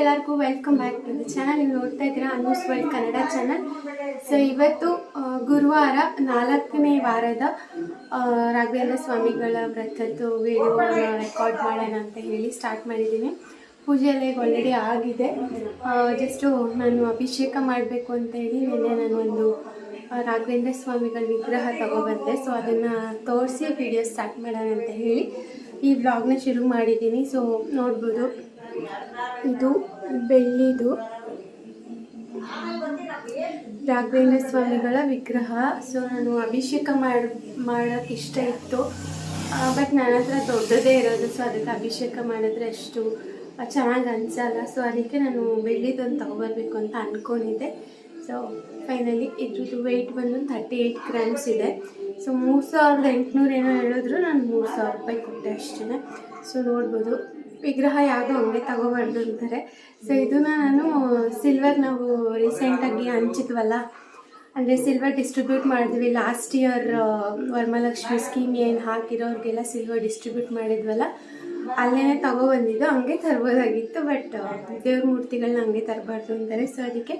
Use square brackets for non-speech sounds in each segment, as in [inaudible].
ಎಲ್ಲರಿಗೂ welcome back to the channel ನೀವು ನೋಡ್ತಾ ಇದ್ದೀರಾ Anu's world Kannada channel so ಇವತ್ತು ಗುರುವಾರ ನಾಲ್ಕನೇ ವಾರದ ರಾಘವೇಂದ್ರ ಸ್ವಾಮಿಗಳ ವ್ರತದ್ದು ವಿಡಿಯೋನ ರೆಕಾರ್ಡ್ ಮಾಡೋಣ ಅಂತ ಹೇಳಿ ಸ್ಟಾರ್ಟ್ ಮಾಡಿದ್ದೀನಿ. ಪೂಜೆ ಎಲ್ಲ ಈಗ ಆಲ್ರೆಡಿ ಆಗಿದೆ. ಜಸ್ಟು ನಾನು ಅಭಿಷೇಕ ಮಾಡಬೇಕು ಅಂತ ಹೇಳಿ ನಿನ್ನೆ ನಾನು ಒಂದು ರಾಘವೇಂದ್ರ ಸ್ವಾಮಿಗಳ ವಿಗ್ರಹ ತಗೊಬಂದೆ. ಸೊ ಅದನ್ನು ತೋರಿಸಿ ವಿಡಿಯೋ ಸ್ಟಾರ್ಟ್ ಮಾಡೋಣ ಅಂತ ಹೇಳಿ ಈ ವ್ಲಾಗ್ನ ಶುರು ಮಾಡಿದ್ದೀನಿ. ಸೊ ನೋಡ್ಬೋದು. ಇದು ಬೆಳ್ಳಿದು ರಾಘವೇಂದ್ರ ಸ್ವಾಮಿಗಳ ವಿಗ್ರಹ. ಸೊ ನಾನು ಅಭಿಷೇಕ ಮಾಡ ಮಾಡೋಕ್ಕೆ ಇಷ್ಟ ಇತ್ತು. ಬಟ್ ನನ್ನ ಹತ್ರ ದೊಡ್ಡದೇ ಇರೋದು ಸೊ ಅದಕ್ಕೆ ಅಭಿಷೇಕ ಮಾಡಿದ್ರೆ ಅಷ್ಟು ಚೆನ್ನಾಗಿ ಅನಿಸಲ್ಲ. ಸೊ ಅದಕ್ಕೆ ನಾನು ಬೆಳ್ಳಿದೊಂದು ತಗೊಬರ್ಬೇಕು ಅಂತ ಅಂದ್ಕೊಂಡಿದ್ದೆ ಸೊ ಫೈನಲಿ ಇದ್ರದ್ದು ವೆಯ್ಟ್ ಬಂದು ಥರ್ಟಿ ಏಯ್ಟ್ ಗ್ರಾಮ್ಸ್ ಇದೆ. ಸೊ ಮೂರು ಸಾವಿರದ ಎಂಟುನೂರು ಏನೋ ಹೇಳಿದ್ರು, ನಾನು ಮೂರು ಸಾವಿರ ರೂಪಾಯಿ ಕೊಟ್ಟೆ ಅಷ್ಟೇ ಸೊ ನೋಡ್ಬೋದು. ವಿಗ್ರಹ ಯಾವುದೋ ಹಂಗೆ ತಗೋಬಾರ್ದು ಅಂತಾರೆ. ಸೊ ಇದನ್ನ ನಾನು ಸಿಲ್ವರ್ ನಾವು ರೀಸೆಂಟಾಗಿ ಹಂಚಿದ್ವಲ್ಲ, ಅಂದರೆ ಸಿಲ್ವರ್ ಡಿಸ್ಟ್ರಿಬ್ಯೂಟ್ ಮಾಡಿದ್ವಿ. ಲಾಸ್ಟ್ ಇಯರ್ ವರಮಹಾಲಕ್ಷ್ಮಿ ಸ್ಕೀಮ್ ಏನು ಹಾಕಿರೋರಿಗೆಲ್ಲ ಸಿಲ್ವರ್ ಡಿಸ್ಟ್ರಿಬ್ಯೂಟ್ ಮಾಡಿದ್ವಲ್ಲ ಅಲ್ಲೇ ತಗೊಬಂದಿದ್ದು, ಹಂಗೆ ತರ್ಬೋದಾಗಿತ್ತು. ಬಟ್ ದೇವ್ರ ಮೂರ್ತಿಗಳನ್ನ ಹಂಗೆ ತರಬಾರ್ದು ಅಂತಾರೆ. ಸೊ ಅದಕ್ಕೆ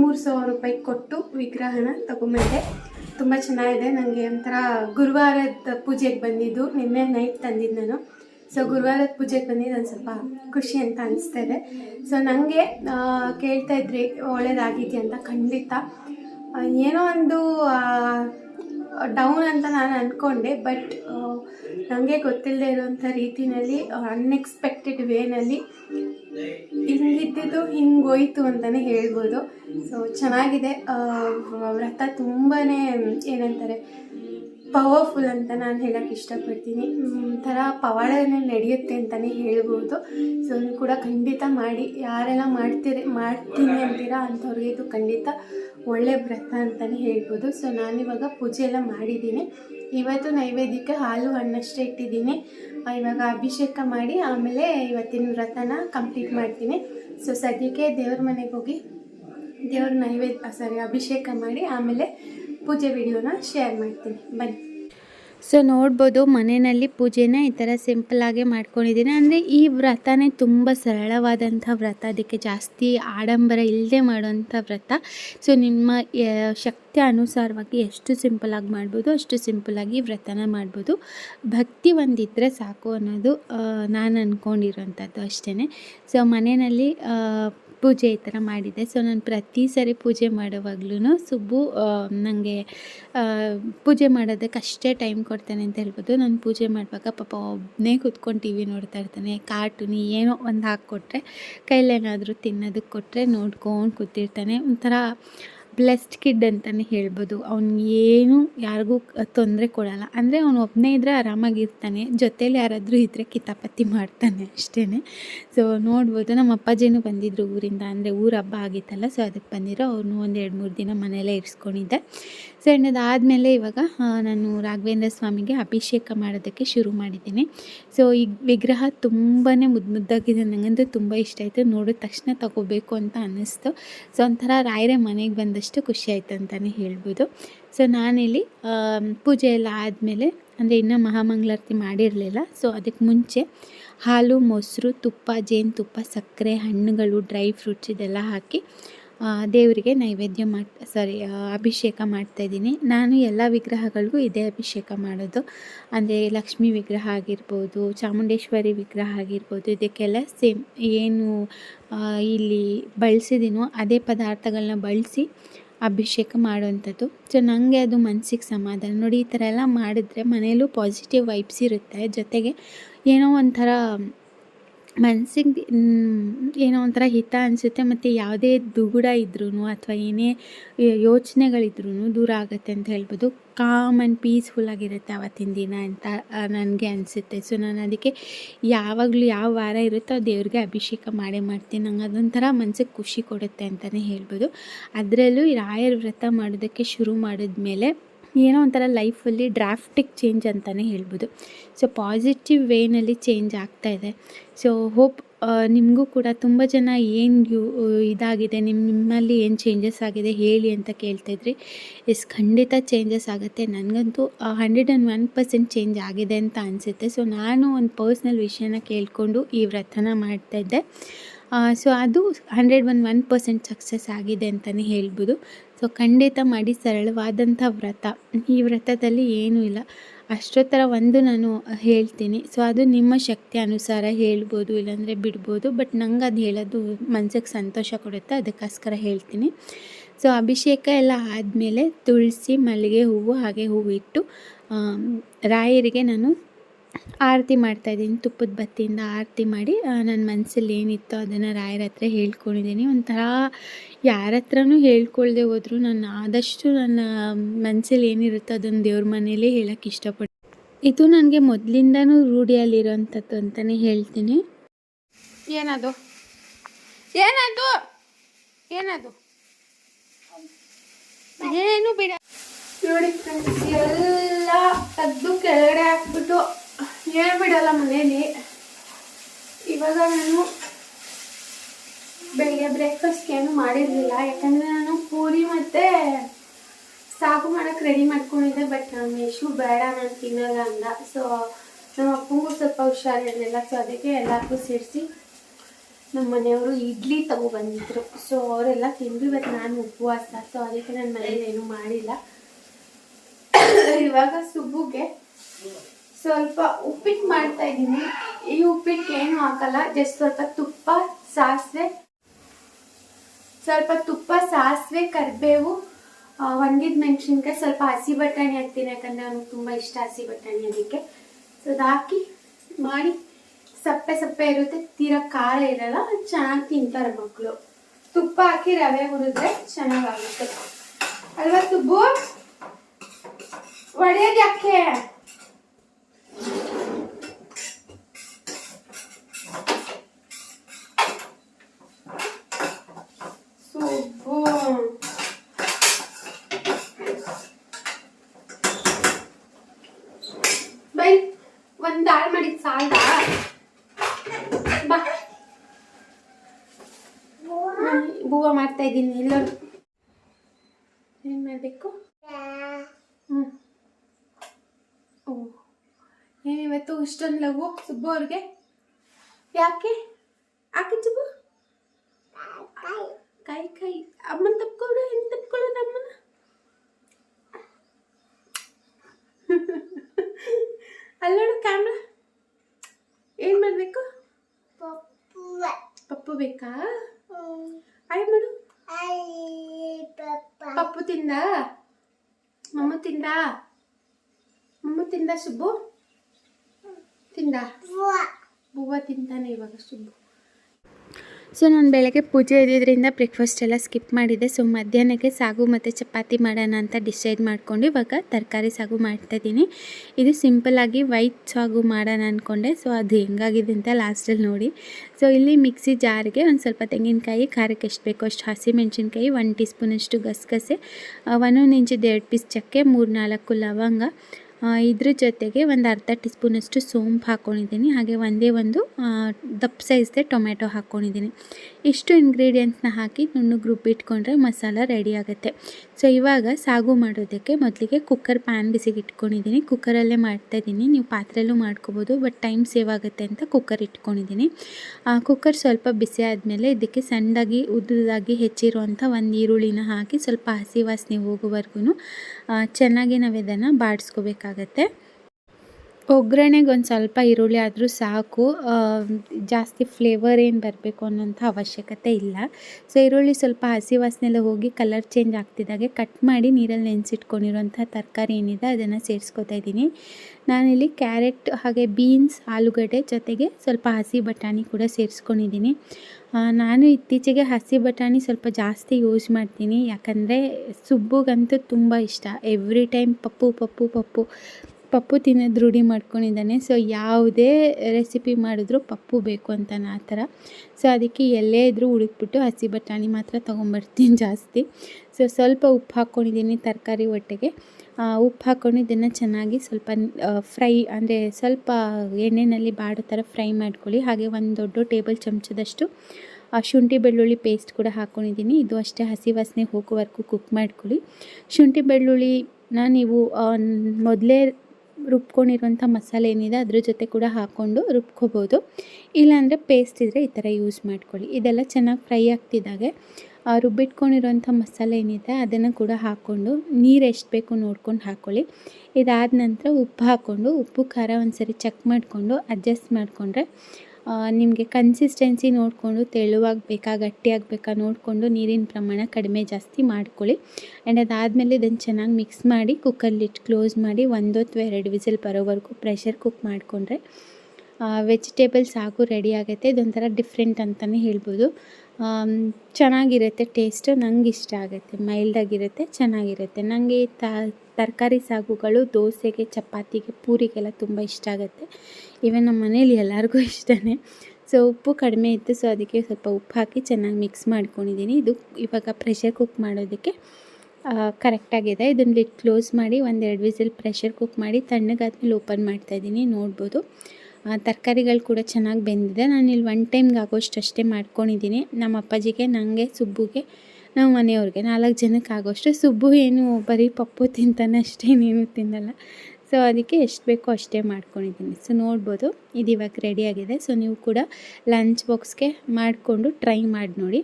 ಮೂರು ಸಾವಿರ ರೂಪಾಯಿ ಕೊಟ್ಟು ವಿಗ್ರಹನ ತಗೊಂಬಂದೆ. ತುಂಬ ಚೆನ್ನಾಗಿದೆ. ನನಗೆ ಒಂಥರ ಗುರುವಾರದ ಪೂಜೆಗೆ ಬಂದಿದ್ದು, ನಿನ್ನೆ ನೈಟ್ ತಂದಿದ್ದು ನಾನು. ಸೊ ಗುರುವಾರದ ಪೂಜೆಗೆ ಒಂದು ಸ್ವಲ್ಪ ಖುಷಿ ಅಂತ ಅನಿಸ್ತಾ ಇದೆ. ಸೊ ನನಗೆ ಕೇಳ್ತಾ ಇದ್ರಿ ಒಳ್ಳೇದಾಗಿದೆಯಾ ಅಂತ ಖಂಡಿತ. ಏನೋ ಒಂದು ಡೌನ್ ಅಂತ ನಾನು ಅಂದ್ಕೊಂಡೆ ಬಟ್ ನನಗೆ ಗೊತ್ತಿಲ್ಲದೆ ಇರೋಂಥ ರೀತಿಯಲ್ಲಿ ಅನ್ಎಕ್ಸ್ಪೆಕ್ಟೆಡ್ ವೇನಲ್ಲಿ ಹಿಂಗಿದ್ದಿದ್ದು ಹಿಂಗೋಯ್ತು ಅಂತಲೇ ಹೇಳ್ಬೋದು. ಸೊ ಚೆನ್ನಾಗಿದೆ. ವ್ರತ ತುಂಬಾ ಏನಂತಾರೆ ಪವರ್ಫುಲ್ ಅಂತ ನಾನು ಹೇಳಕ್ಕೆ ಇಷ್ಟಪಡ್ತೀನಿ. ಒಂಥರ ಪವಾಡನೆ ನಡೆಯುತ್ತೆ ಅಂತಲೇ ಹೇಳ್ಬೋದು. ಸೊ ನೀವು ಕೂಡ ಖಂಡಿತ ಮಾಡಿ, ಯಾರೆಲ್ಲ ಮಾಡ್ತೀರಿ, ಮಾಡ್ತೀನಿ ಅಂತೀರಾ ಅಂಥವ್ರಿಗೆ ಇದು ಖಂಡಿತ ಒಳ್ಳೆ ವ್ರತ ಅಂತಲೇ ಹೇಳ್ಬೋದು. ಸೊ ನಾನಿವಾಗ ಪೂಜೆ ಎಲ್ಲ ಮಾಡಿದ್ದೀನಿ. ಇವತ್ತು ನೈವೇದ್ಯಕ್ಕೆ ಹಾಲು ಹಣ್ಣಷ್ಟೇ ಇಟ್ಟಿದ್ದೀನಿ. ಇವಾಗ ಅಭಿಷೇಕ ಮಾಡಿ ಆಮೇಲೆ ಇವತ್ತಿನ ವ್ರತನ ಕಂಪ್ಲೀಟ್ ಮಾಡ್ತೀನಿ. ಸೊ ಸದ್ಯಕ್ಕೆ ದೇವ್ರ ಮನೆಗೆ ಹೋಗಿ, ದೇವ್ರ ನೈವೇದ್ಯ ಸಾರಿ ಅಭಿಷೇಕ ಮಾಡಿ ಆಮೇಲೆ ಪೂಜೆ ವಿಡಿಯೋನ ಶೇರ್ ಮಾಡ್ತೀನಿ. ಬನ್ನಿ ಸೊ ನೋಡ್ಬೋದು ಮನೆಯಲ್ಲಿ ಪೂಜೆನ ಈ ಥರ ಸಿಂಪಲ್ಲಾಗೆ ಮಾಡ್ಕೊಂಡಿದ್ದೀನಿ. ಅಂದರೆ ಈ ವ್ರತನೇ ತುಂಬ ಸರಳವಾದಂಥ ವ್ರತ. ಅದಕ್ಕೆ ಜಾಸ್ತಿ ಆಡಂಬರ ಇಲ್ಲದೆ ಮಾಡುವಂಥ ವ್ರತ. ಸೊ ನಿಮ್ಮ ಶಕ್ತಿ ಅನುಸಾರವಾಗಿ ಎಷ್ಟು ಸಿಂಪಲಾಗಿ ಮಾಡ್ಬೋದು, ಅಷ್ಟು ಸಿಂಪಲಾಗಿ ವ್ರತನ ಮಾಡ್ಬೋದು. ಭಕ್ತಿ ಒಂದಿದ್ದರೆ ಸಾಕು ಅನ್ನೋದು ನಾನು ಅಂದ್ಕೊಂಡಿರೋಂಥದ್ದು ಅಷ್ಟೇ ಸೊ ಮನೆಯಲ್ಲಿ ಪೂಜೆ ಈ ಥರ ಮಾಡಿದ್ದೆ ಸೊ ನಾನು ಪ್ರತಿ ಸರಿ ಪೂಜೆ ಮಾಡುವಾಗ್ಲೂ ಸುಬ್ಬು ನನಗೆ ಪೂಜೆ ಮಾಡೋದಕ್ಕೆ ಅಷ್ಟೇ ಟೈಮ್ ಕೊಡ್ತಾನೆ ಅಂತ ಹೇಳ್ಬೋದು. ನಾನು ಪೂಜೆ ಮಾಡುವಾಗ ಪಾಪ ಒಬ್ಬನೇ ಕೂತ್ಕೊಂಡು ಟಿ ವಿ ನೋಡ್ತಾ ಇರ್ತಾನೆ ಕಾರ್ಟೂನಿ ಏನೋ ಒಂದು ಹಾಕ್ಕೊಟ್ರೆ, ಕೈಲೇನಾದರೂ ತಿನ್ನೋದಕ್ಕೆ ಕೊಟ್ಟರೆ ನೋಡ್ಕೊಂಡು ಕೂತಿರ್ತಾನೆ. ಒಂಥರ ಬ್ಲೆಸ್ಡ್ ಕಿಡ್ ಅಂತಲೇ ಹೇಳ್ಬೋದು. ಅವ್ನಿಗೆ ಏನು ಯಾರಿಗೂ ತೊಂದರೆ ಕೊಡಲ್ಲ. ಅಂದರೆ ಅವನು ಒಬ್ಬನೇ ಇದ್ದರೆ ಆರಾಮಾಗಿರ್ತಾನೆ. ಜೊತೇಲಿ ಯಾರಾದರೂ ಇದ್ದರೆ ಕಿತಾಪತಿ ಮಾಡ್ತಾನೆ ಅಷ್ಟೇ ಸೊ ನೋಡ್ಬೋದು. ನಮ್ಮ ಅಪ್ಪಾಜಿನೂ ಬಂದಿದ್ದರು ಊರಿಂದ. ಅಂದರೆ ಊರ ಹಬ್ಬ ಆಗಿತ್ತಲ್ಲ ಸೊ ಅದಕ್ಕೆ ಬಂದಿರೋ ಅವ್ರನ್ನೂ ಒಂದು ಎರಡು ಮೂರು ದಿನ ಮನೆಯಲ್ಲೇ ಇರಿಸ್ಕೊಂಡಿದ್ದೆ. ಸೊ ಎಣ್ಣದಾದಮೇಲೆ ಇವಾಗ ನಾನು ರಾಘವೇಂದ್ರ ಸ್ವಾಮಿಗೆ ಅಭಿಷೇಕ ಮಾಡೋದಕ್ಕೆ ಶುರು ಮಾಡಿದ್ದೀನಿ. ಸೊ ಈ ವಿಗ್ರಹ ತುಂಬಾ ಮುದ್ದು ಮುದ್ದಾಗಿದೆ. ನನಗಂತೂ ತುಂಬ ಇಷ್ಟ ಆಯಿತು. ನೋಡಿದ ತಕ್ಷಣ ತಗೋಬೇಕು ಅಂತ ಅನ್ನಿಸ್ತು. ಸೊ ಒಂಥರ ರಾಯರೇ ಮನೆಗೆ ಬಂದಷ್ಟು ಖುಷಿ ಆಯಿತು ಅಂತಲೇ ಹೇಳ್ಬೋದು. ಸೊ ನಾನಿಲ್ಲಿ ಪೂಜೆ ಎಲ್ಲ ಆದಮೇಲೆ, ಅಂದರೆ ಇನ್ನೂ ಮಹಾಮಂಗಳಾರತಿ ಮಾಡಿರಲಿಲ್ಲ. ಸೊ ಅದಕ್ಕೆ ಮುಂಚೆ ಹಾಲು, ಮೊಸರು, ತುಪ್ಪ ಜೇನುತುಪ್ಪ ಸಕ್ಕರೆ, ಹಣ್ಣುಗಳು, ಡ್ರೈ ಫ್ರೂಟ್ಸ್ ಇದೆಲ್ಲ ಹಾಕಿ ದೇವರಿಗೆ ನೈವೇದ್ಯ ಮಾಡಿ ಸಾರಿ ಅಭಿಷೇಕ ಮಾಡ್ತಾಯಿದ್ದೀನಿ ನಾನು ಎಲ್ಲ ವಿಗ್ರಹಗಳಿಗೂ ಇದೇ ಅಭಿಷೇಕ ಮಾಡೋದು. ಅಂದರೆ ಲಕ್ಷ್ಮೀ ವಿಗ್ರಹ ಆಗಿರ್ಬೋದು, ಚಾಮುಂಡೇಶ್ವರಿ ವಿಗ್ರಹ ಆಗಿರ್ಬೋದು, ಇದಕ್ಕೆಲ್ಲ ಸೇಮ್ ಏನು ಇಲ್ಲಿ ಬಳಸಿದ್ದೀನೋ ಅದೇ ಪದಾರ್ಥಗಳನ್ನ ಬಳಸಿ ಅಭಿಷೇಕ ಮಾಡುವಂಥದ್ದು. ಸೊ ನನಗೆ ಅದು ಮನಸ್ಸಿಗೆ ಸಮಾಧಾನ. ನೋಡಿ, ಈ ಥರ ಎಲ್ಲ ಮಾಡಿದ್ರೆ ಮನೆಯಲ್ಲೂ ಪಾಸಿಟಿವ್ ವೈಬ್ಸ್ ಇರುತ್ತೆ. ಜೊತೆಗೆ ಏನೋ ಒಂಥರ ಮನಸ್ಸಿಗೆ ಏನೋ ಒಂಥರ ಹಿತ ಅನಿಸುತ್ತೆ, ಮತ್ತು ಯಾವುದೇ ದುಗುಡ ಇದ್ರೂ ಅಥವಾ ಏನೇ ಯೋಚನೆಗಳಿದ್ರೂ ದೂರ ಆಗುತ್ತೆ ಅಂತ ಹೇಳ್ಬೋದು. ಕಾಮ್ ಆ್ಯಂಡ್ ಪೀಸ್ಫುಲ್ ಆಗಿರುತ್ತೆ ಆವತ್ತಿನ ದಿನ ಅಂತ ನನಗೆ ಅನಿಸುತ್ತೆ. ಸೊ ನಾನು ಅದಕ್ಕೆ ಯಾವಾಗಲೂ ಯಾವ ವಾರ ಇರುತ್ತೋ ದೇವ್ರಿಗೆ ಅಭಿಷೇಕ ಮಾಡೇ ಮಾಡ್ತೀನಿ. ನಂಗೆ ಅದೊಂಥರ ಮನ್ಸಿಗೆ ಖುಷಿ ಕೊಡುತ್ತೆ ಅಂತಲೇ ಹೇಳ್ಬೋದು. ಅದರಲ್ಲೂ ರಾಯರ ವ್ರತ ಮಾಡೋದಕ್ಕೆ ಶುರು ಮಾಡಿದ್ಮೇಲೆ ಏನೋ ಒಂಥರ ಲೈಫಲ್ಲಿ ಡ್ರಾಫ್ಟಿಕ್ ಚೇಂಜ್ ಅಂತಲೇ ಹೇಳ್ಬೋದು. ಸೊ ಪಾಸಿಟಿವ್ ವೇನಲ್ಲಿ ಚೇಂಜ್ ಆಗ್ತಾ ಇದೆ. ಸೊ ಹೋಪ್ ನಿಮಗೂ ಕೂಡ ತುಂಬ ಜನ ಏನು ಯು, ಇದಾಗಿದೆ ನಿಮ್ಮ ನಿಮ್ಮಲ್ಲಿ ಏನು ಚೇಂಜಸ್ ಆಗಿದೆ ಹೇಳಿ ಅಂತ ಕೇಳ್ತಾಯಿದ್ರಿ ಎಸ್ ಖಂಡಿತ ಚೇಂಜಸ್ ಆಗುತ್ತೆ. ನನಗಂತೂ hundred and one percent change ಆಗಿದೆ ಅಂತ ಅನಿಸುತ್ತೆ. ಸೊ ನಾನು ಒಂದು ಪರ್ಸ್ನಲ್ ವಿಷಯನ ಕೇಳಿಕೊಂಡು ಈ ವ್ರತನ ಮಾಡ್ತಾಯಿದ್ದೆ ಸೊ ಅದು hundred one one percent success ಆಗಿದೆ ಅಂತಲೇ ಹೇಳ್ಬೋದು. ಸೊ ಖಂಡಿತ ಮಾಡಿ ಸರಳವಾದಂಥ ವ್ರತ. ಈ ವ್ರತದಲ್ಲಿ ಏನೂ ಇಲ್ಲ. ಅಷ್ಟೊತ್ತರ ಒಂದು ನಾನು ಹೇಳ್ತೀನಿ. ಸೊ ಅದು ನಿಮ್ಮ ಶಕ್ತಿ ಅನುಸಾರ ಹೇಳ್ಬೋದು, ಇಲ್ಲಾಂದರೆ ಬಿಡ್ಬೋದು. ಬಟ್ ನಂಗೆ ಅದು ಹೇಳೋದು ಮನಸ್ಸಿಗೆ ಸಂತೋಷ ಕೊಡುತ್ತೆ. ಅದಕ್ಕೋಸ್ಕರ ಹೇಳ್ತೀನಿ. ಸೊ ಅಭಿಷೇಕ ಎಲ್ಲ ಆದಮೇಲೆ ತುಳಸಿ, ಮಲ್ಲಿಗೆ ಹೂವು ಹಾಗೆ ಹೂವು ಇಟ್ಟು ರಾಯರಿಗೆ ನಾನು ಆರತಿ ಮಾಡ್ತಾಯಿದ್ದೀನಿ ತುಪ್ಪದ ಬತ್ತಿಯಿಂದ ಆರತಿ ಮಾಡಿ ನನ್ನ ಮನಸ್ಸಲ್ಲಿ ಏನಿತ್ತೋ ಅದನ್ನು ರಾಯರ ಹತ್ರ ಹೇಳ್ಕೊಂಡಿದ್ದೀನಿ. ಒಂಥರ ಯಾರ ಹತ್ರನೂ ಹೇಳ್ಕೊಳ್ದೆ ಹೋದರೂ ನಾನು ಆದಷ್ಟು ನನ್ನ ಮನಸ್ಸಲ್ಲಿ ಏನಿರುತ್ತೋ ಅದನ್ನು ದೇವ್ರ ಮನೇಲೇ ಹೇಳೋಕ್ಕೆ ಇಷ್ಟಪಡ್ತೀನಿ. ಇದು ನನಗೆ ಮೊದಲಿಂದನೂ ರೂಢಿಯಲ್ಲಿರೋಂಥದ್ದು ಅಂತಲೇ ಹೇಳ್ತೀನಿ. ಏನದು? ಏನದು? ಏನದು? ಏನು ಬಿಡ. ನೋಡಿ ಫ್ರೆಂಡ್ಸ್ ಎಲ್ಲ ತೆಗ್ದು ಕೆಳಗಡೆ ಹಾಕ್ಬಿಟ್ಟು ಹೇಳ್ಬಿಡಲ್ಲ ಮನೇಲಿ. ಇವಾಗ ನಾನು ಬೆಳಿಗ್ಗೆ ಬ್ರೇಕ್ಫಾಸ್ಟ್ ಏನು ಮಾಡಿರಲಿಲ್ಲ. ಯಾಕಂದರೆ ನಾನು ಪೂರಿ ಮತ್ತು ಸಾಗು ಮಾಡೋಕ್ಕೆ ರೆಡಿ ಮಾಡ್ಕೊಂಡಿದ್ದೆ ಬಟ್ ನಾನು ಯಶು ಬೇಡ, ನಾನು ತಿನ್ನಲ್ಲ ಅಂದ. ಸೊ ನಮ್ಮ ಅಪ್ಪಂಗೂ ಸ್ವಲ್ಪ ಹುಷಾರಿರಲಿಲ್ಲ. ಸೊ ಅದಕ್ಕೆ ಎಲ್ಲರಿಗೂ ಸೇರಿಸಿ ನಮ್ಮ ಮನೆಯವರು ಇಡ್ಲಿ ತಗೊಬಂದಿದ್ರು ಸೊ ಅವರೆಲ್ಲ ತಿಂದು ಇವತ್ತು ನಾನು ಉಪವಾಸ. ಸೊ ಅದಕ್ಕೆ ನನ್ನ ಮನೇಲಿ ಏನೂ ಮಾಡಿಲ್ಲ. [coughs] ಇವಾಗ ಸುಬ್ಬುಗೆ ಸ್ವಲ್ಪ ಉಪ್ಪಿಟ್ಟು ಮಾಡ್ತಾ ಇದ್ದೀನಿ. ಈ ಉಪ್ಪಿಟ್ಟಿಗೆ ಏನು ಹಾಕಲ್ಲ ಜಸ್ಟ್ ಸ್ವಲ್ಪ ತುಪ್ಪ, ಸಾಸಿವೆ, ಸ್ವಲ್ಪ ತುಪ್ಪ, ಸಾಸಿವೆ, ಕರಿಬೇವು ಒಣಗಿದ ಮೆಣಸಿನ್ಕಾಯಿ, ಸ್ವಲ್ಪ ಹಸಿ ಬಟಾಣಿ ಹಾಕ್ತೀನಿ, ಯಾಕಂದರೆ ನನಗೆ ತುಂಬ ಇಷ್ಟ ಹಸಿ ಬಟಾಣಿ ಅದಕ್ಕೆ. ಸೊ ಅದು ಹಾಕಿ ಮಾಡಿ, ಸಪ್ಪೆ ಸಪ್ಪೆ ಇರುತ್ತೆ, ತೀರಾ ಖಾರ ಇರಲ್ಲ ಚೆನ್ನಾಗಿ ತಿಂತಾರೆ ಮಕ್ಕಳು ತುಪ್ಪ ಹಾಕಿ ರವೆ ಹುರಿದ್ರೆ ಚೆನ್ನಾಗಾಗುತ್ತೆ. ಅಲ್ವಾ ತುಬ್ಬು ಒಡೆಯೋದು ಯಾಕೆ ಸುಬ್ಬು ಬೈ ಒಂದ್ ದಾಲ್ ಮಾಡಿದ್ ಸಾಲ್ದ ಬಾ ನಾನ್ ಬೂವ ಮಾಡ್ತಾ ಇದ್ದೀನಿ ಎಲ್ಲರೂ ಏನ್ ಮಾಡ್ಬೇಕು? ಹ್ಮ್. ಓ. ಏನಿವತ್ತು? ಇಷ್ಟೊಂದು ಲಘು? ಸುಬ್ಬು ಅವ್ರಿಗೆ? ಯಾಕೆ? ಯಾಕೆ ಸುಬ್ಬು? ಕೈ ಕೈ. ಅಮ್ಮನ ತಪ್ಕೊಂಡು ಹೆಂಗ್ ತಪ್ಕೊಳ್ಳೋದು ಅಮ್ಮನ ಅಲ್ಲೋಡು ಕ್ಯಾಮ್ರಾ ಏನ್ ಮಾಡ್ಬೇಕು? ಪಪ್ಪು. ಬೇಕಾ? ಆಯ್ ಮಾಡು ಪಪ್ಪು ತಿಂದ? ಮಮ್ಮ ತಿಂದ? ಮಮ್ಮ ತಿಂದ ಸುಬ್ಬು? ತಿಂದ? ಬುವ್ವ ತಿಂತಾನೆ ಇವಾಗ ಸುಬ್ಬು. ಸೊ ನಾನು ಬೆಳಗ್ಗೆ ಪೂಜೆ ಇದ್ದಿದ್ದರಿಂದ ಬ್ರೇಕ್ಫಾಸ್ಟ್ ಎಲ್ಲ ಸ್ಕಿಪ್ ಮಾಡಿದ್ದೆ ಸೊ ಮಧ್ಯಾಹ್ನಕ್ಕೆ ಸಾಗು ಮತ್ತು ಚಪಾತಿ ಮಾಡೋಣ ಅಂತ ಡಿಸೈಡ್ ಮಾಡ್ಕೊಂಡು ಇವಾಗ ತರಕಾರಿ ಸಾಗು ಮಾಡ್ತಾಯಿದ್ದೀನಿ ಇದು ಸಿಂಪಲ್ಲಾಗಿ ವೈಟ್ ಸಾಗು ಮಾಡೋಣ ಅಂದ್ಕೊಂಡೆ ಸೊ ಅದು ಹೆಂಗಾಗಿದೆ ಅಂತ ಲಾಸ್ಟಲ್ಲಿ ನೋಡಿ. ಸೊ ಇಲ್ಲಿ ಮಿಕ್ಸಿ ಜಾರಿಗೆ ಒಂದು ಸ್ವಲ್ಪ ತೆಂಗಿನಕಾಯಿ, ಖಾರಕ್ಕೆ ಎಷ್ಟು ಬೇಕೋ ಅಷ್ಟು ಹಸಿಮೆಣ್ಸಿನ್ಕಾಯಿ ಒನ್ ಟೀ ಸ್ಪೂನಷ್ಟು ಗಸಗಸೆ ಒಂದೊಂದು ಇಂಚಿದ್ದು ಎರಡು ಪೀಸ್ ಚಕ್ಕೆ ಮೂರು ನಾಲ್ಕು ಲವಂಗ ಇದ್ರ ಜೊತೆಗೆ ಒಂದು ಅರ್ಧ ಟೀ ಸ್ಪೂನಷ್ಟು ಸೋಂಪು ಹಾಕ್ಕೊಂಡಿದ್ದೀನಿ ಹಾಗೆ ಒಂದೇ ಒಂದು ದಪ್ಪ ಸೈಜ್ದೆ ಟೊಮೆಟೊ ಹಾಕ್ಕೊಂಡಿದ್ದೀನಿ ಇಷ್ಟು ಇಂಗ್ರೀಡಿಯೆಂಟ್ಸ್ನ ಹಾಕಿ ನುಣ್ಣಗೆ ರುಬ್ಬಿಟ್ಕೊಂಡ್ರೆ ಮಸಾಲ ರೆಡಿ ಆಗುತ್ತೆ. ಸೊ ಇವಾಗ ಸಾಗು ಮಾಡೋದಕ್ಕೆ ಮೊದಲಿಗೆ ಕುಕ್ಕರ್ ಪ್ಯಾನ್ ಬಿಸಿಗೆ ಇಟ್ಕೊಂಡಿದ್ದೀನಿ ಕುಕ್ಕರಲ್ಲೇ ಮಾಡ್ತಾಯಿದ್ದೀನಿ ನೀವು ಪಾತ್ರೆಯಲ್ಲೂ ಮಾಡ್ಕೋಬೋದು ಬಟ್ ಟೈಮ್ ಸೇವ್ ಆಗುತ್ತೆ ಅಂತ ಕುಕ್ಕರ್ ಇಟ್ಕೊಂಡಿದ್ದೀನಿ ಆ ಕುಕ್ಕರ್ ಸ್ವಲ್ಪ ಬಿಸಿ ಆದಮೇಲೆ ಇದಕ್ಕೆ ಸಣ್ಣದಾಗಿ, ಉದ್ದದಾಗಿ ಹೆಚ್ಚಿರುವಂಥ ಒಂದು ಈರುಳ್ಳಿನ ಹಾಕಿ ಸ್ವಲ್ಪ ಹಸಿ ವಾಸನೆ ಹೋಗೋವರೆಗೂ ಚೆನ್ನಾಗಿ ನಾವು ಇದನ್ನು ಬಾಡಿಸ್ಕೋಬೇಕಾಗತ್ತೆ. ಒಗ್ಗರಣೆಗೆ ಒಂದು ಸ್ವಲ್ಪ ಈರುಳ್ಳಿ ಆದರೂ ಸಾಕು. ಜಾಸ್ತಿ ಫ್ಲೇವರ್ ಏನು ಬರಬೇಕು ಅನ್ನೋಂಥ ಅವಶ್ಯಕತೆ ಇಲ್ಲ. ಸೊ ಈರುಳ್ಳಿ ಸ್ವಲ್ಪ ಹಸಿ ವಾಸನೆಲ್ಲ ಹೋಗಿ ಕಲರ್ ಚೇಂಜ್ ಆಗ್ತಿದ್ದಾಗೆ ಕಟ್ ಮಾಡಿ ನೀರಲ್ಲಿ ನೆನೆಸಿಟ್ಕೊಂಡಿರುವಂಥ ತರಕಾರಿ ಏನಿದೆ ಅದನ್ನು ಸೇರಿಸ್ಕೊತಾ ಇದ್ದೀನಿ. ನಾನಿಲ್ಲಿ ಕ್ಯಾರೆಟ್ ಹಾಗೆ ಬೀನ್ಸ್ ಆಲೂಗಡ್ಡೆ ಜೊತೆಗೆ ಸ್ವಲ್ಪ ಹಸಿ ಬಟಾಣಿ ಕೂಡ ಸೇರಿಸ್ಕೊಂಡಿದ್ದೀನಿ. ನಾನು ಇತ್ತೀಚೆಗೆ ಹಸಿ ಬಟಾಣಿ ಸ್ವಲ್ಪ ಜಾಸ್ತಿ ಯೂಸ್ ಮಾಡ್ತೀನಿ. ಯಾಕಂದರೆ ಸುಬ್ಬುಗಂತೂ ತುಂಬ ಇಷ್ಟ. ಎವ್ರಿ ಟೈಮ್ ಪಪ್ಪು ಪಪ್ಪು ಪಪ್ಪು. ಪಪ್ಪು ತಿನ್ನೋದು ರೂಢಿ ಮಾಡ್ಕೊಂಡಿದ್ದಾನೆ. ಸೊ ಯಾವುದೇ ರೆಸಿಪಿ ಮಾಡಿದ್ರು ಪಪ್ಪು ಬೇಕು ಅಂತಾನೆ ಆ ಥರ. ಸೊ ಅದಕ್ಕೆ ಎಲ್ಲೇ ಇದ್ದರೂ ಹುಡುಕ್ಬಿಟ್ಟು ಹಸಿ ಬಟಾಣಿ ಮಾತ್ರ ತೊಗೊಂಬರ್ತೀನಿ ಜಾಸ್ತಿ. ಸೊ ಸ್ವಲ್ಪ ಉಪ್ಪು ಹಾಕ್ಕೊಂಡಿದ್ದೀನಿ ತರಕಾರಿ ಒಟ್ಟಿಗೆ. ಉಪ್ಪು ಹಾಕ್ಕೊಂಡು ಇದನ್ನು ಚೆನ್ನಾಗಿ ಸ್ವಲ್ಪ ಫ್ರೈ ಅಂದರೆ ಸ್ವಲ್ಪ ಎಣ್ಣೆಯಲ್ಲಿ ಬಾಡೋ ಥರ ಫ್ರೈ ಮಾಡ್ಕೊಳ್ಳಿ. ಹಾಗೆ ಒಂದು ದೊಡ್ಡ ಟೇಬಲ್ ಚಮಚದಷ್ಟು ಶುಂಠಿ ಬೆಳ್ಳುಳ್ಳಿ ಪೇಸ್ಟ್ ಕೂಡ ಹಾಕ್ಕೊಂಡಿದ್ದೀನಿ ಇದು ಅಷ್ಟೇ ಹಸಿ ವಾಸನೆ ಹೋಗೋವರೆಗೂ ಕುಕ್ ಮಾಡ್ಕೊಳ್ಳಿ. ಶುಂಠಿ ಬೆಳ್ಳುಳ್ಳಿನ ನೀವು ಮೊದಲೇ ರುಬ್ಕೊಂಡಿರುವಂಥ ಮಸಾಲೆ ಏನಿದೆ ಅದ್ರ ಜೊತೆ ಕೂಡ ಹಾಕ್ಕೊಂಡು ರುಬ್ಕೋಬೋದು. ಇಲ್ಲಾಂದರೆ ಪೇಸ್ಟ್ ಇದ್ದರೆ ಈ ಥರ ಯೂಸ್ ಮಾಡ್ಕೊಳ್ಳಿ. ಇದೆಲ್ಲ ಚೆನ್ನಾಗಿ ಫ್ರೈ ಆಗ್ತಿದ್ದಾಗೆ ರುಬ್ಬಿಟ್ಕೊಂಡಿರುವಂಥ ಮಸಾಲೆ ಏನಿದೆ ಅದನ್ನು ಕೂಡ ಹಾಕ್ಕೊಂಡು ನೀರು ಎಷ್ಟು ಬೇಕು ನೋಡ್ಕೊಂಡು ಹಾಕ್ಕೊಳ್ಳಿ. ಇದಾದ ನಂತರ ಉಪ್ಪು ಹಾಕ್ಕೊಂಡು, ಉಪ್ಪು ಖಾರ ಒಂದು ಸರಿ ಚೆಕ್ ಮಾಡಿಕೊಂಡು ಅಡ್ಜಸ್ಟ್ ಮಾಡಿಕೊಂಡ್ರೆ ನಿಮಗೆ ಕನ್ಸಿಸ್ಟೆನ್ಸಿ ನೋಡಿಕೊಂಡು ತೆಳುವಾಗಬೇಕಾ ಗಟ್ಟಿಯಾಗಬೇಕಾ ನೋಡಿಕೊಂಡು ನೀರಿನ ಪ್ರಮಾಣ ಕಡಿಮೆ ಜಾಸ್ತಿ ಮಾಡ್ಕೊಳ್ಳಿ. ಆ್ಯಂಡ್ ಅದಾದಮೇಲೆ ಇದನ್ನು ಚೆನ್ನಾಗಿ ಮಿಕ್ಸ್ ಮಾಡಿ ಕುಕ್ಕರ್ಲಿಟ್ಟು ಕ್ಲೋಸ್ ಮಾಡಿ ಒಂದು ಅಥವಾ ಎರಡು ವಿಸಿಲ್ ಬರೋವರೆಗೂ ಪ್ರೆಷರ್ ಕುಕ್ ಮಾಡಿಕೊಂಡ್ರೆ ವೆಜಿಟೇಬಲ್ಸ್ ಹಾಕು ರೆಡಿ ಆಗುತ್ತೆ ಇದೊಂಥರ ಡಿಫ್ರೆಂಟ್ ಅಂತಲೇ ಹೇಳ್ಬೋದು. ಚೆನ್ನಾಗಿರುತ್ತೆ ಟೇಸ್ಟು ನಂಗೆ ಇಷ್ಟ ಆಗುತ್ತೆ. ಮೈಲ್ಡಾಗಿರುತ್ತೆ ಚೆನ್ನಾಗಿರುತ್ತೆ. ನನಗೆ ತರಕಾರಿ ಸಾಗುಗಳು, ದೋಸೆಗೆ, ಚಪಾತಿಗೆ, ಪೂರಿಗೆಲ್ಲ ತುಂಬ ಇಷ್ಟ ಆಗುತ್ತೆ. ಈವನ್ ನಮ್ಮ ಮನೇಲಿ ಎಲ್ಲರಿಗೂ ಇಷ್ಟನೇ. ಸೊ ಉಪ್ಪು ಕಡಿಮೆ ಇತ್ತು ಸೊ ಅದಕ್ಕೆ ಸ್ವಲ್ಪ ಉಪ್ಪು ಹಾಕಿ ಚೆನ್ನಾಗಿ ಮಿಕ್ಸ್ ಮಾಡ್ಕೊಂಡಿದ್ದೀನಿ ಇದು ಇವಾಗ ಪ್ರೆಷರ್ ಕುಕ್ ಮಾಡೋದಕ್ಕೆ ಕರೆಕ್ಟಾಗಿದೆ ಇದನ್ನು ಕ್ಲೋಸ್ ಮಾಡಿ ಒಂದೆರಡು ವಿಸಿಲ್ ಪ್ರೆಷರ್ ಕುಕ್ ಮಾಡಿ ತಣ್ಣಗಾದ್ಮೇಲೆ ಓಪನ್ ಮಾಡ್ತಾಯಿದ್ದೀನಿ ನೋಡ್ಬೋದು. ತರಕಾರಿಗಳು ಕೂಡ ಚೆನ್ನಾಗಿ ಬೆಂದಿದೆ. ನಾನು ಇಲ್ಲಿ ಒನ್ ಟೈಮ್ಗೆ ಆಗೋಷ್ಟು ಅಷ್ಟೇ ಮಾಡ್ಕೊಂಡಿದ್ದೀನಿ ನಮ್ಮ ಅಪ್ಪಾಜಿಗೆ ನನಗೆ ಸುಬ್ಬುಗೆ, ನಮ್ಮ ಮನೆಯವ್ರಿಗೆ. ನಾಲ್ಕು ಜನಕ್ಕೆ ಆಗೋಷ್ಟು. ಸುಬ್ಬು ಏನು ಬರೀ ಪಪ್ಪು ತಿಂತಾನೆ ಅಷ್ಟೇ ನೀನು ತಿನ್ನಲ್ಲ ಸೊ ಅದಕ್ಕೆ ಎಷ್ಟು ಬೇಕೋ ಅಷ್ಟೇ ಮಾಡ್ಕೊಂಡಿದ್ದೀನಿ ಸೊ ನೋಡ್ಬೋದು. ಇದು ಇವಾಗ ರೆಡಿಯಾಗಿದೆ ಸೊ ನೀವು ಕೂಡ ಲಂಚ್ ಬಾಕ್ಸ್ಗೆ ಮಾಡಿಕೊಂಡು ಟ್ರೈ ಮಾಡಿ ನೋಡಿ.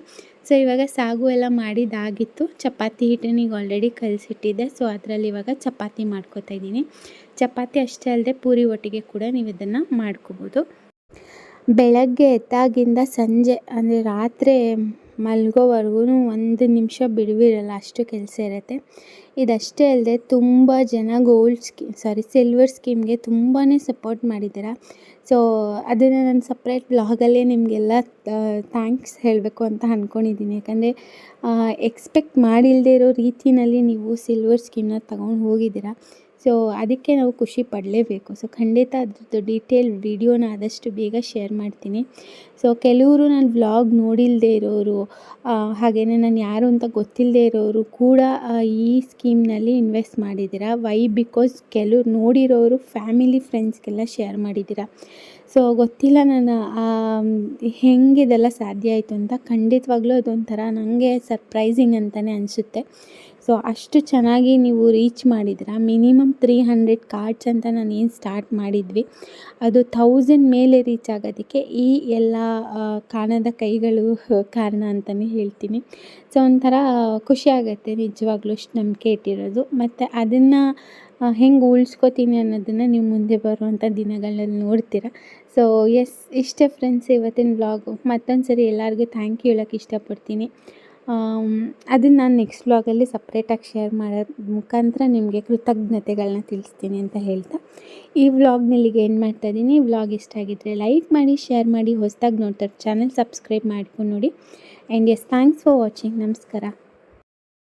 ಸೊ ಇವಾಗ ಸಾಗು ಎಲ್ಲ ಮಾಡಿದ್ದಾಗಿತ್ತು. ಚಪಾತಿ ಹಿಟ್ಟನಿಗೆ ಆಲ್ರೆಡಿ ಕಲಸಿಟ್ಟಿದ್ದೆ. ಸೊ ಅದರಲ್ಲಿ ಇವಾಗ ಚಪಾತಿ ಮಾಡ್ಕೋತಾ ಇದ್ದೀನಿ ಚಪಾತಿ ಅಷ್ಟೇ ಅಲ್ಲದೆ ಪೂರಿ ಒಟ್ಟಿಗೆ ಕೂಡ ನೀವು ಇದನ್ನು ಮಾಡ್ಕೋಬೋದು. ಬೆಳಗ್ಗೆ ಎತ್ತಾಗಿಂದ ಸಂಜೆ, ಅಂದರೆ ರಾತ್ರಿ ಮಲ್ಗೋವರೆಗೂ ಒಂದು ನಿಮಿಷ ಬಿಡುವಿರಲ್ಲ, ಅಷ್ಟು ಕೆಲಸ ಇರುತ್ತೆ. ಇದಷ್ಟೇ ಅಲ್ಲದೆ ತುಂಬ ಜನ ಗೋಲ್ಡ್ ಸ್ಕೀಮ್ ಸಾರಿ ಸಿಲ್ವರ್ ಸ್ಕೀಮ್ಗೆ ತುಂಬಾ ಸಪೋರ್ಟ್ ಮಾಡಿದ್ದೀರಾ. ಸೊ ಅದನ್ನು ನಾನು ಸಪ್ರೇಟ್ ಬ್ಲಾಗಲ್ಲೇ ನಿಮಗೆಲ್ಲ ಥ್ಯಾಂಕ್ಸ್ ಹೇಳಬೇಕು ಅಂತ ಅಂದ್ಕೊಂಡಿದ್ದೀನಿ ಯಾಕಂದರೆ ಎಕ್ಸ್ಪೆಕ್ಟ್ ಮಾಡಿಲ್ಲದೆ ಇರೋ ರೀತಿಯಲ್ಲಿ ನೀವು ಸಿಲ್ವರ್ ಸ್ಕೀಮ್ನ ತಗೊಂಡು ಹೋಗಿದ್ದೀರಾ. ಸೊ ಅದಕ್ಕೆ ನಾವು ಖುಷಿ ಪಡಲೇಬೇಕು. ಸೊ ಖಂಡಿತ ಅದ್ರದ್ದು ಡೀಟೇಲ್ ವಿಡಿಯೋನ ಆದಷ್ಟು ಬೇಗ ಶೇರ್ ಮಾಡ್ತೀನಿ. ಸೊ ಕೆಲವರು ನಾನು ವ್ಲಾಗ್ ನೋಡಿಲ್ಲದೆ ಇರೋರು ಹಾಗೆಯೇ ನಾನು ಯಾರು ಅಂತ ಗೊತ್ತಿಲ್ಲದೆ ಇರೋರು ಕೂಡ ಈ ಸ್ಕೀಮ್ನಲ್ಲಿ ಇನ್ವೆಸ್ಟ್ ಮಾಡಿದ್ದೀರಾ ವೈ ಬಿಕಾಸ್ ಕೆಲವ್ರು ನೋಡಿರೋರು ಫ್ಯಾಮಿಲಿ ಫ್ರೆಂಡ್ಸ್ಗೆಲ್ಲ ಶೇರ್ ಮಾಡಿದ್ದೀರಾ ಸೊ ಗೊತ್ತಿಲ್ಲ ನಾನು ಹೆಂಗಿದೆಲ್ಲ ಸಾಧ್ಯ ಆಯಿತು ಅಂತ. ಖಂಡಿತವಾಗ್ಲೂ ಅದೊಂಥರ ನನಗೆ ಸರ್ಪ್ರೈಸಿಂಗ್ ಅಂತಲೇ ಅನಿಸುತ್ತೆ. ಸೊ ಅಷ್ಟು ಚೆನ್ನಾಗಿ ನೀವು ರೀಚ್ ಮಾಡಿದಿರಾ ಮಿನಿಮಮ್ ತ್ರೀ ಹಂಡ್ರೆಡ್ ಕಾರ್ಡ್ಸ್ ಅಂತ ನಾನು ಏನು ಸ್ಟಾರ್ಟ್ ಮಾಡಿದ್ವಿ. ಅದು ಥೌಸಂಡ್ ಮೇಲೆ ರೀಚ್ ಆಗೋದಕ್ಕೆ ಈ ಎಲ್ಲ ಕಾಣದ ಕೈಗಳು ಕಾರಣ ಅಂತಲೇ ಹೇಳ್ತೀನಿ. ಸೊ ಒಂಥರ ಖುಷಿ ಆಗುತ್ತೆ ನಿಜವಾಗ್ಲೂ ಅಷ್ಟು ನಂಬಿಕೆ ಇಟ್ಟಿರೋದು. ಮತ್ತು ಅದನ್ನು ಹೆಂಗೆ ಉಳಿಸ್ಕೋತೀನಿ ಅನ್ನೋದನ್ನು ನೀವು ಮುಂದೆ ಬರುವಂಥ ದಿನಗಳಲ್ಲಿ ನೋಡ್ತೀರ. ಸೊ ಎಸ್, ಇಷ್ಟೇ ಫ್ರೆಂಡ್ಸ್ ಇವತ್ತಿನ ವ್ಲಾಗು ಮತ್ತೊಂದು ಸರಿ ಎಲ್ಲರಿಗೂ ಥ್ಯಾಂಕ್ ಯು ಹೇಳೋಕ್ಕೆ ಇಷ್ಟಪಡ್ತೀನಿ. ಅದನ್ನು ನಾನು ನೆಕ್ಸ್ಟ್ ವ್ಲಾಗಲ್ಲಿ ಸಪ್ರೇಟಾಗಿ ಶೇರ್ ಮಾಡೋದು ಮುಖಾಂತರ ನಿಮಗೆ ಕೃತಜ್ಞತೆಗಳನ್ನ ತಿಳಿಸ್ತೀನಿ ಅಂತ ಹೇಳ್ತಾ. ಈ ವ್ಲಾಗ್ನಲ್ಲಿಗೆ ಏನು ಮಾಡ್ತಾ ಇದ್ದೀನಿ ವ್ಲಾಗ್ ಇಷ್ಟ ಆಗಿದ್ದರೆ ಲೈಕ್ ಮಾಡಿ ಶೇರ್ ಮಾಡಿ, ಹೊಸದಾಗಿ ನೋಡ್ತಾರೆ ಚಾನಲ್ ಸಬ್ಸ್ಕ್ರೈಬ್ ಮಾಡ್ಕೊಂಡು ನೋಡಿ. And yes thanks for watching ನಮಸ್ಕಾರ.